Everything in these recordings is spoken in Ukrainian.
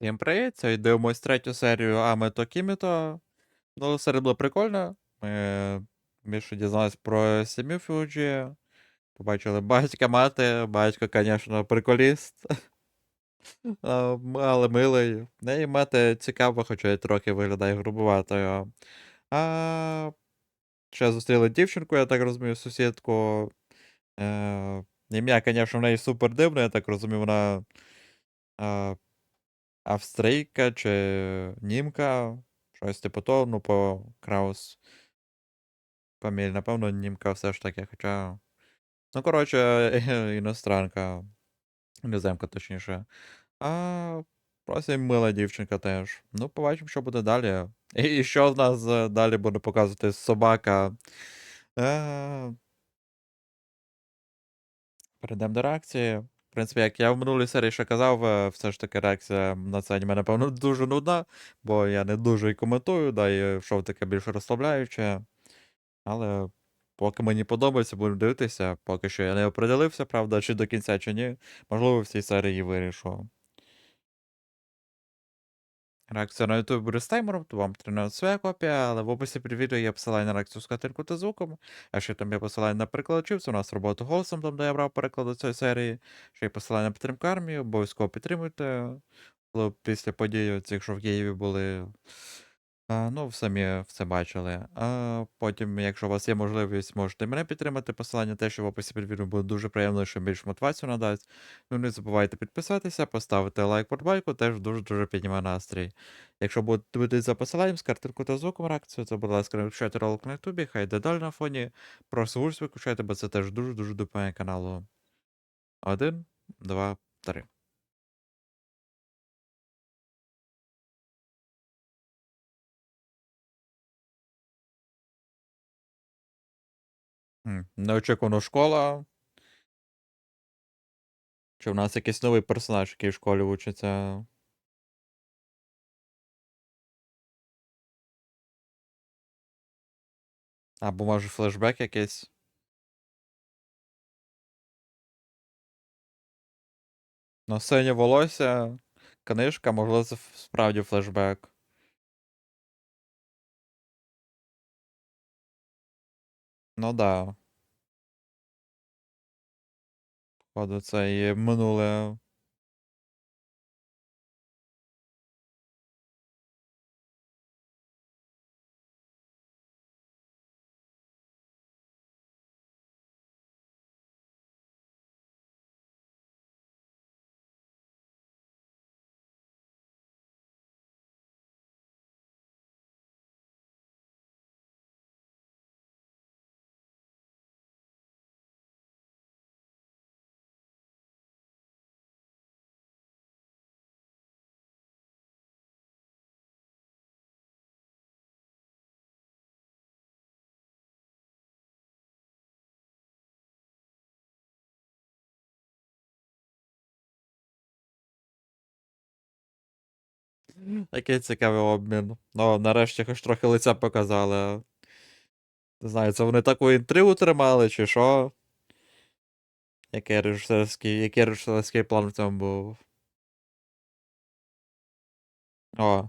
Всім привіт! Сьогодні дивимось третю серію Аме Кіміто. Ну, серія була прикольна. Ми більше дізналися про сім'ю Фюджі. Побачили батька, мати. Батько, звісно, приколіст. Але милий. Не і мати цікаво, хоча й трохи виглядає грубуватою. А ще зустріли дівчинку, я так розумію, сусідку. Е, ім'я, звісно, в неї супер дивне, я так розумію, вона. Австрійка чи німка, щось типу того, ну, по Краус фамілії, напевно, німка все ж таки, хоча. Ну, коротше, іностранка, іноземка, точніше. А просто мила дівчинка теж. Ну, побачимо, що буде далі. І, що з нас е, далі буде показувати собака. Е, Перейдемо до реакції. В принципі, як я в минулій серії ще казав, е, все ж таки реакція на це аніме, напевно, дуже нудна, бо я не дуже і коментую, да, і шоу таке більш розслабляюче. Але поки мені подобається, будемо дивитися. Поки що я не определився, правда, чи до кінця, чи ні. Можливо, в цій серії вирішу. Реакція на YouTube буде з таймером, то вам тренує своя копія, але в описі під відео є посилання на реакцію з картинку та звуком. А ще там є посилання на перекладачів, це у нас робота голосом, там де я брав переклад до цієї серії. Ще є посилання на підтримку армії, обов'язково підтримуйте. Після подій цих, що в Києві були. Ну, самі все бачили. А потім, якщо у вас є можливість, можете мене підтримати. Посилання те, що в описі під відео буде дуже приємно, що більш мотивацію надасть. Ну, не забувайте підписатися, поставити лайк подбайку, теж дуже-дуже піднімає настрій. Якщо будете дивитися за посиланням з картинку та звуком реакцію, то, будь ласка, виключайте ролик на ютубі, хай йде на фоні. Просто гурс виключайте, бо це теж дуже-дуже допомагає каналу. Один, два, три. М, Неочікувано школа. Чи в нас якийсь новий персонаж, який в школі вчиться? Або може флешбек якийсь? Ну, синє волосся, книжка, можливо, це справді флешбек. Ну да. Походу, це і минуле. Який цікавий обмін. Ну, нарешті хоч трохи лиця показали. Не знаю, це вони таку інтригу тримали, чи що? Який режисерський, який режисерський план в цьому був? О.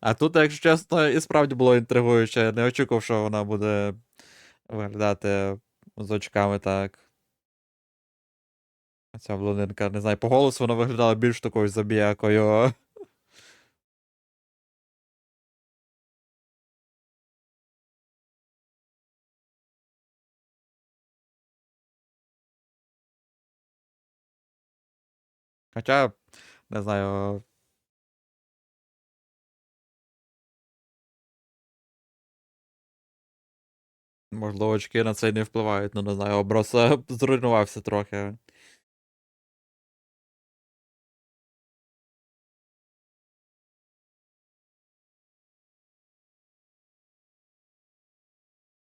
А тут, якщо чесно, і справді було інтригуюче. Не очікував, що вона буде виглядати з очками так. Ця блондинка, не знаю, по голосу вона виглядала більш такою забіякою. Хоча, не знаю. Можливо, очки на це не впливають, ну не знаю, образ е, зруйнувався трохи.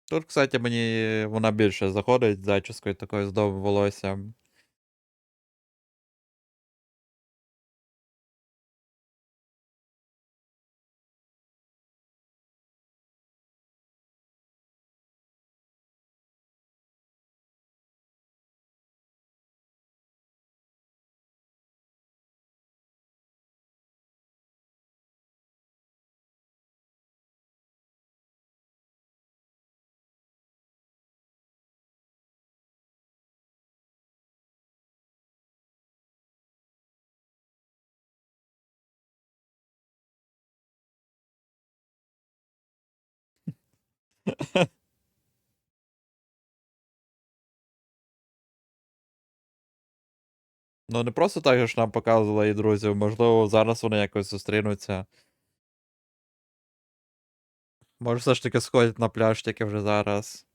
Тут, кстати, мені вона більше заходить з зачіскою такою з довгим волоссям. Ну, не просто так же нам показували і друзів, можливо, зараз вони якось зустрінуться. Може, все ж таки сходять на пляж тільки вже зараз.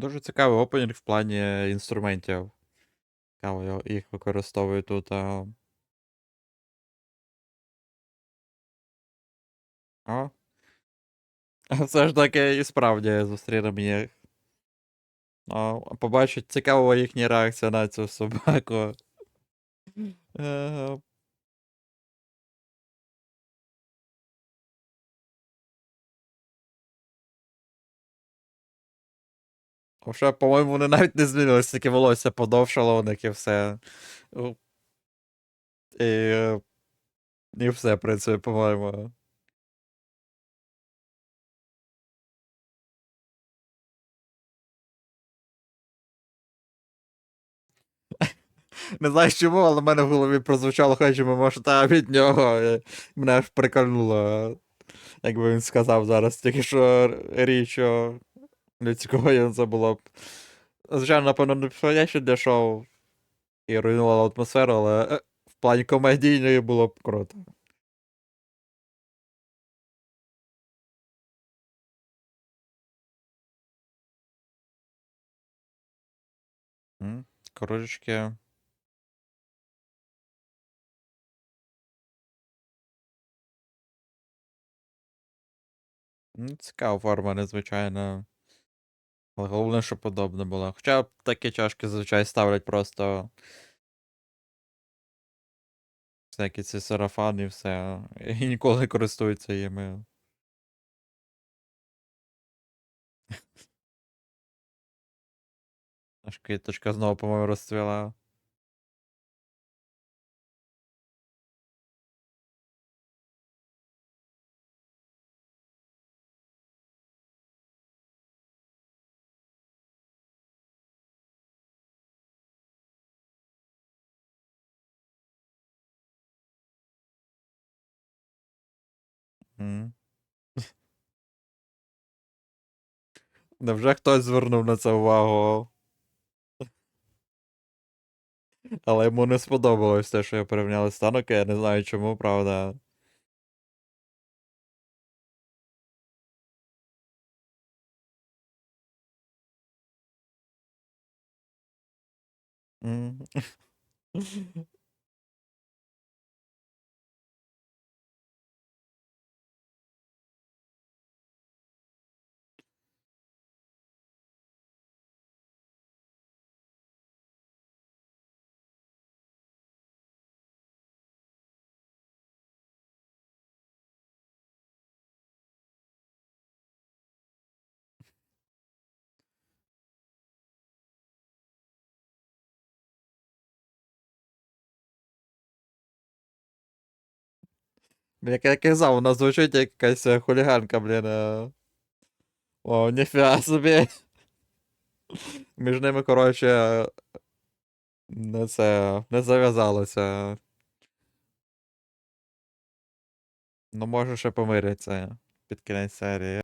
Дуже цікавий опенінг в плані інструментів. Цікаво, їх використовують тут. А... О. Все ж таки і справді зустрінемо їх. А, побачить цікава їхня реакція на цю собаку. Вже, по-моєму, вони навіть не змінилися, тільки волосся подовшало у них і все. І, і все, в принципі, по-моєму. Не знаю чому, але в мене в голові прозвучало хочемо можна від нього. і Мене аж прикольнуло. Якби він сказав зараз, тільки що річ о людської це було б. Звичайно, напевно, не підходяще для шоу і руйнувало атмосферу, але е, в плані комедійної було б круто. Ну, Цікава форма, незвичайна. Але головне, щоб подобне було. Хоча такі чашки зазвичай ставлять просто. Всякі ці сарафани і все. І ніколи користуються їми. Аж квіточка знову, по-моєму, розцвіла. Невже хтось звернув на це увагу? Але йому не сподобалось те, що я порівняли станок, я не знаю чому, правда. М. Як я казав, вона звучить як якась е, хуліганка, блін. е. О, ніфіга собі. Між ними, коротше, не це не зав'язалося. Ну, може ще помиряться під кінець серії.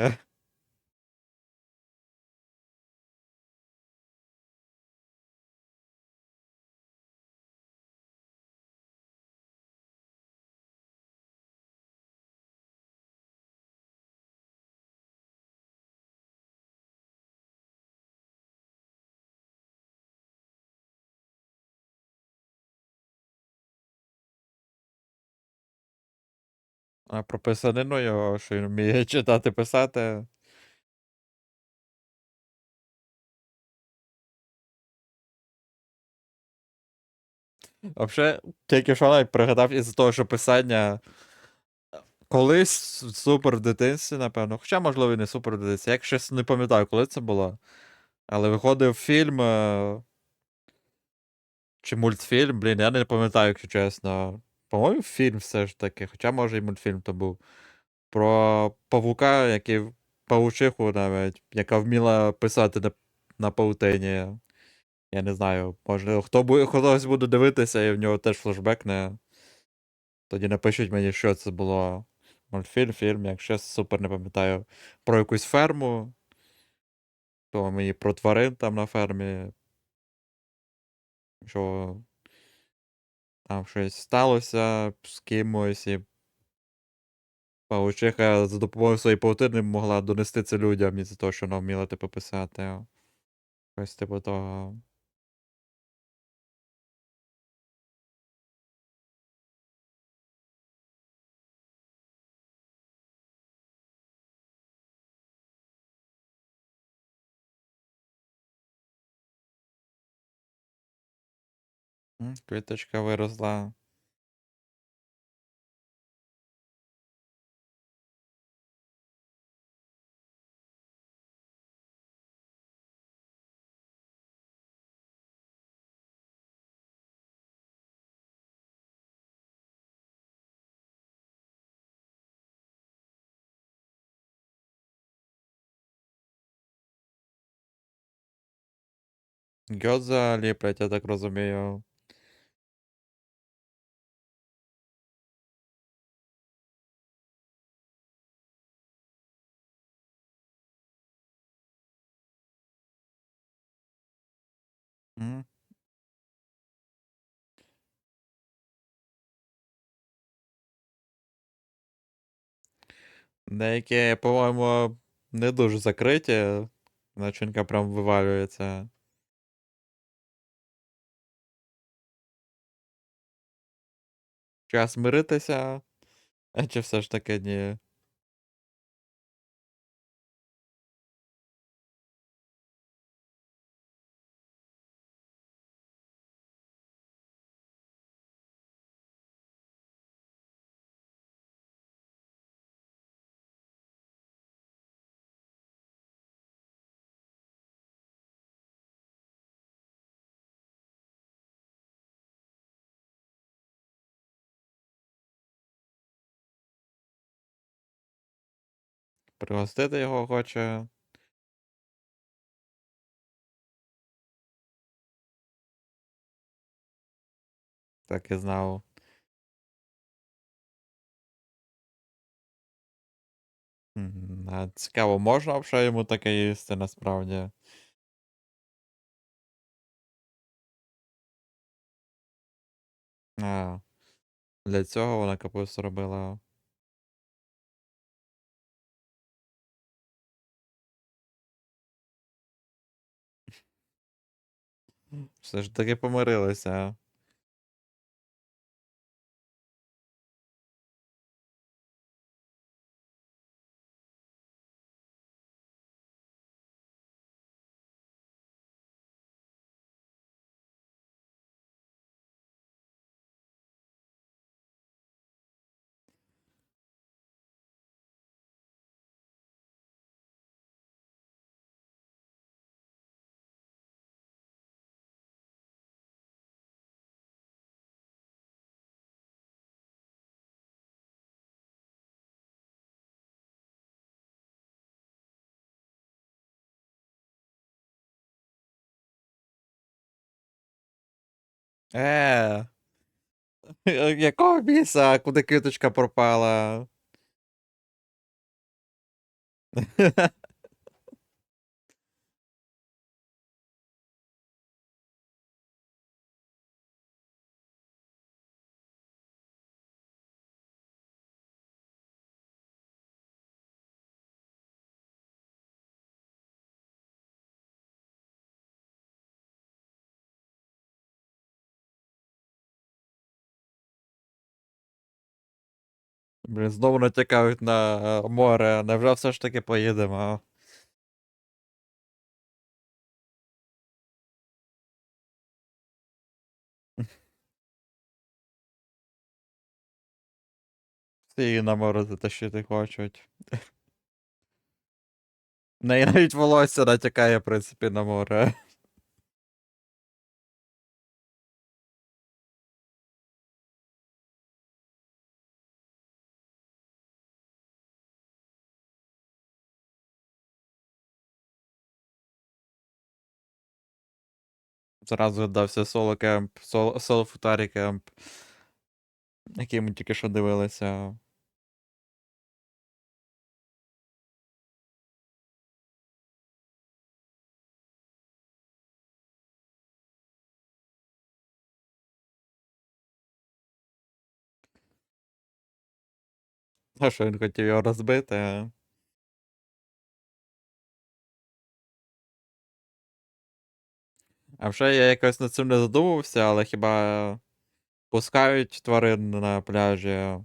А про писанину його, що він вміє читати, писати. Взагалі, тільки що навіть пригадав із того, що писання. Колись супер в дитинстві, напевно. Хоча, можливо, і не супер в дитинстві. Я щось не пам'ятаю, коли це було. Але виходив фільм. е, Чи мультфільм, блін, я не пам'ятаю, якщо чесно. По-моєму, фільм все ж таки, хоча може і мультфільм то був. Про павука, який павучиху навіть, яка вміла писати на, на паутині. Я не знаю, може, хто бу- хтось буде дивитися і в нього теж флешбекне. Тоді напишіть мені, що це було. Мультфільм, фільм, якщо супер не пам'ятаю. Про якусь ферму. То мені про тварин там на фермі. Що там щось сталося з кимось, і паучиха за допомогою своєї паутини могла донести це людям із-за того, що вона вміла типу писати. Ось типу того. Квіточка виросла. Гьодза ліплять, я так розумію. М. Деякі, по-моєму, не дуже закриті. Начинка прям вивалюється. Час миритися, а чи все ж таки ні? Пригостити його хоче. Так і знав. Цікаво, можна взагалі йому таке їсти насправді? А, для цього вона капусту робила. Все ж таки помирилися. Е, якого біса? Куди квіточка пропала? Блін, знову натякають на е, море. Невже все ж таки поїдемо? Всі на море затащити хочуть. В неї навіть волосся натякає, в принципі, на море. Зразу віддався соло кемп, соло, соло футарі кемп, який ми тільки що дивилися. А що він хотів його розбити? А? Вже я якось над цим не задумувався, але хіба пускають тварин на пляжі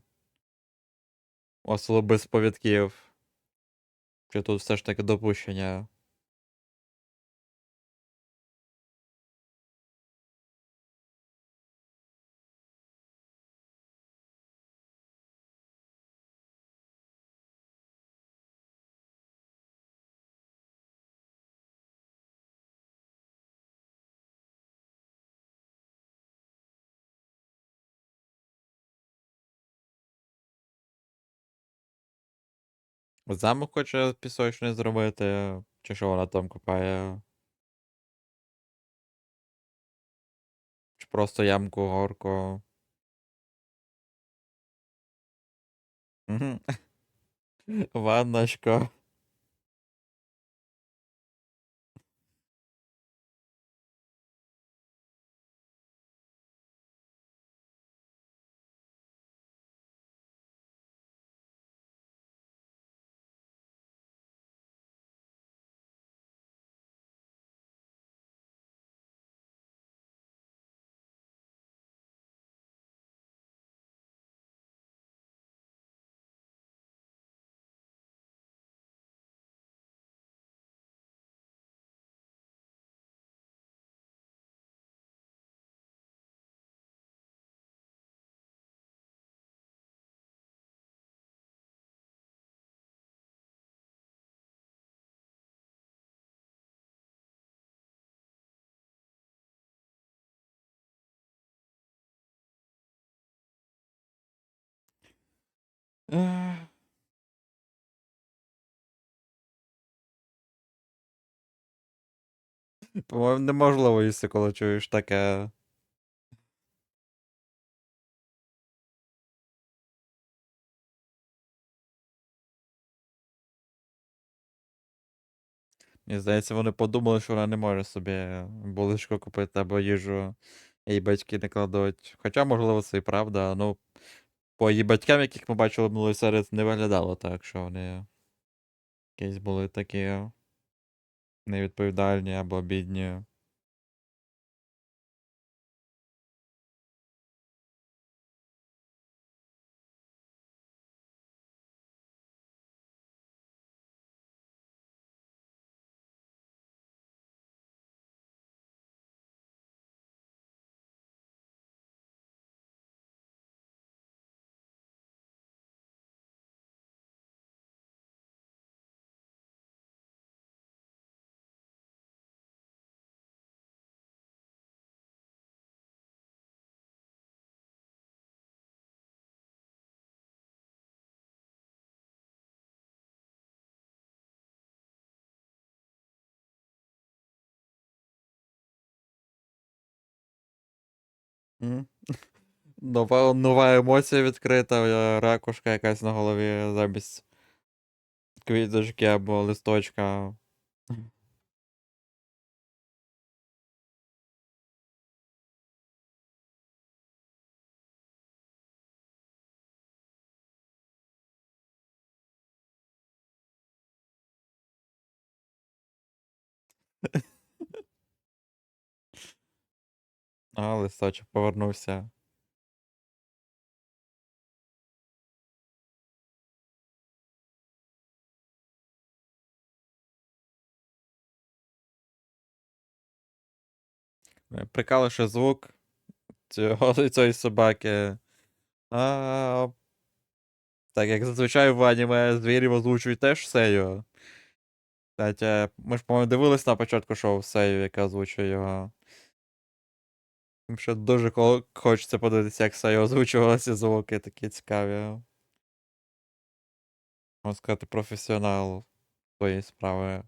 особливо без повідків? Чи тут все ж таки допущення? Замок хоче пісочний зробити, чи що вона там копає? Чи просто ямку горку? Ванночко. По-моєму, неможливо їсти, коли чуєш таке. Мені здається, вони подумали, що вона не може собі булочку купити або їжу, її батьки не кладуть. Хоча, можливо, це і правда. Ну, по батькам, яких ми бачили минулої серед, не виглядало так, що вони якісь були такі невідповідальні або бідні. Нова, нова емоція відкрита, е, ракушка якась на голові замість квіточки або листочка. А, листочок повернувся. Прикали, що звук цього, цієї собаки. А, Так як зазвичай в аніме звірів озвучують теж Сею. Кстати, ми ж по-моєму дивились на початку шоу Сею, яка озвучує його. Що дуже хочеться подивитися, як сею озвучувала ці звуки, такі цікаві. Можна сказати, професіонал своєї справи.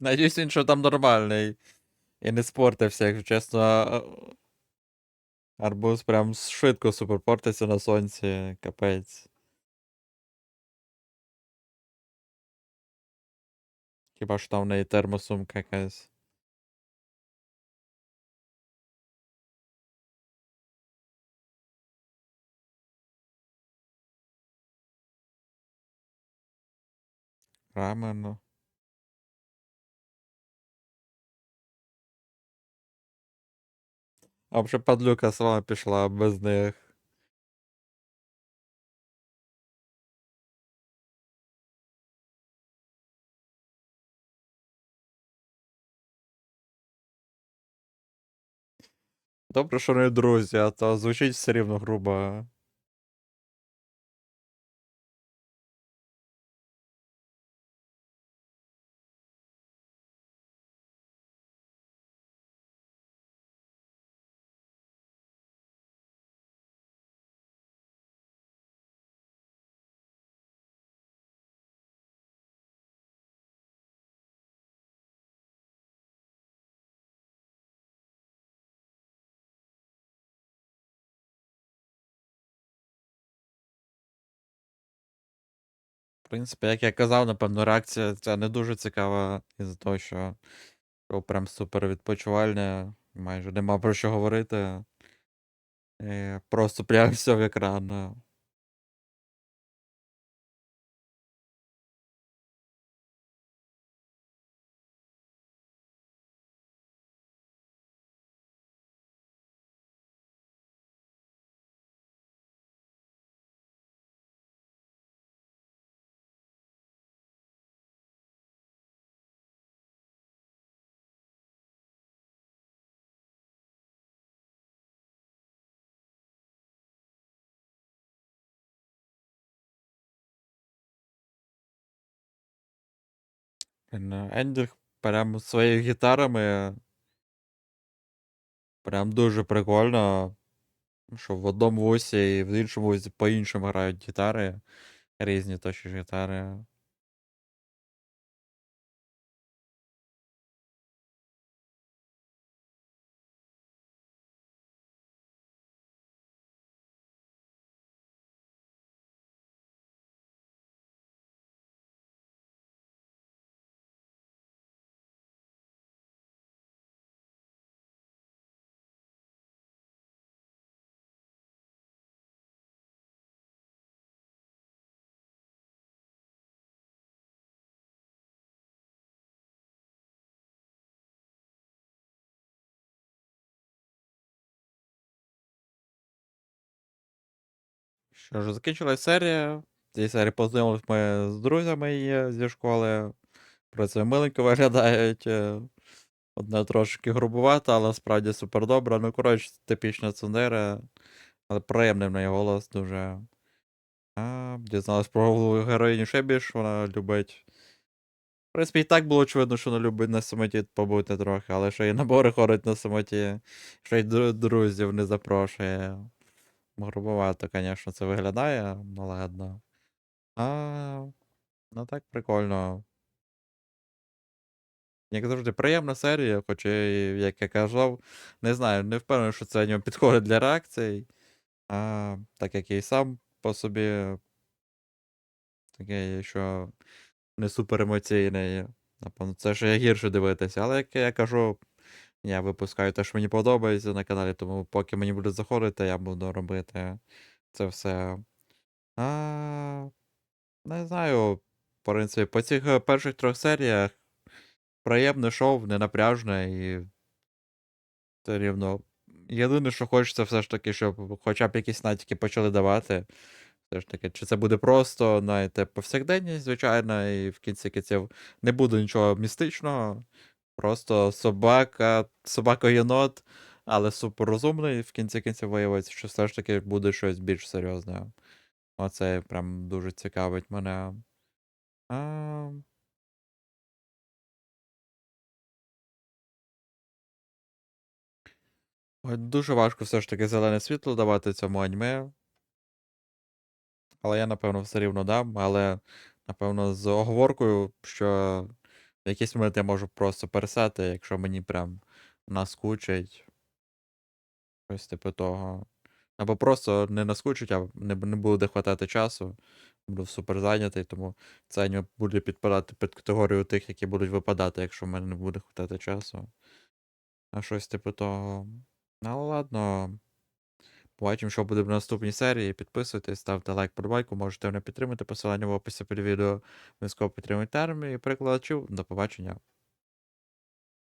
Надіюсь, він що там нормальний. І не спортився, якщо чесно. а- Арбуз прям швидко суперпортиться на сонці, капець. Хіба що там в неї термосумка якась. Рамен. ну. А вже падлюка сама пішла без них. Добре, що не друзі, а то звучить все рівно грубо. В принципі, як я казав, напевно, реакція ця не дуже цікава із-за того, що прям супер відпочивальне, майже нема про що говорити. Просто прям все в екран. Ендінг прям своїми гітарами. Прям дуже прикольно. Що в одному вусі і в іншому вусі по-іншому грають гітари. Різні точні гітари. Що ж, закінчилась серія. В цій серії познайомились ми з друзями зі школи. Про це миленько виглядають. е, Одна трошки грубувата, але справді супер добра. Ну, коротше, типічна цундера. Але приємний в неї голос дуже. А, дізналась про голову героїню ще більш, вона любить. В принципі, і так було очевидно, що вона любить на самоті побути трохи, але ще й набори ходить на самоті, ще й друзів не запрошує. Грубовато, звісно, це виглядає, ну. А, ну так прикольно. Як завжди, приємна серія, хоча, і, як я казав, не знаю, не впевнений, що це нього підходить для реакцій. А, так як я і сам по собі такий, що не супер емоційний. Напевно, це ще гірше дивитися. Але як я кажу, я випускаю те, що мені подобається на каналі, тому поки мені буде заходити, я буду робити це все. А, не знаю, в принципі, по цих е, перших трьох серіях приємне шоу, ненапряжне і все рівно. Єдине, що хочеться, все ж таки, щоб хоча б якісь натяки почали давати. Все ж таки, чи це буде просто, знаєте, повсякденність, звичайно, і в кінці кінців не буде нічого містичного. Просто собака, собака-єнот, але суперрозумний. В кінці кінців виявиться, що все ж таки буде щось більш серйозне. Оце прям дуже цікавить мене. А... Дуже важко все ж таки зелене світло давати цьому аніме. Але я, напевно, все рівно дам, але, напевно, з оговоркою, що в якийсь момент я можу просто пересати, якщо мені прям наскучить. Щось типу того. Або просто не наскучить, а не, не буде хватати часу. Буду супер зайнятий, тому це аніме буде підпадати під категорію тих, які будуть випадати, якщо в мене не буде хватати часу. А щось типу того. Ну, ладно. Побачимо, що буде в наступній серії. Підписуйтесь, ставте лайк, подобайку, можете мене підтримати. Посилання в описі під відео. Обов'язково підтримуйте армію і перекладачів. До побачення.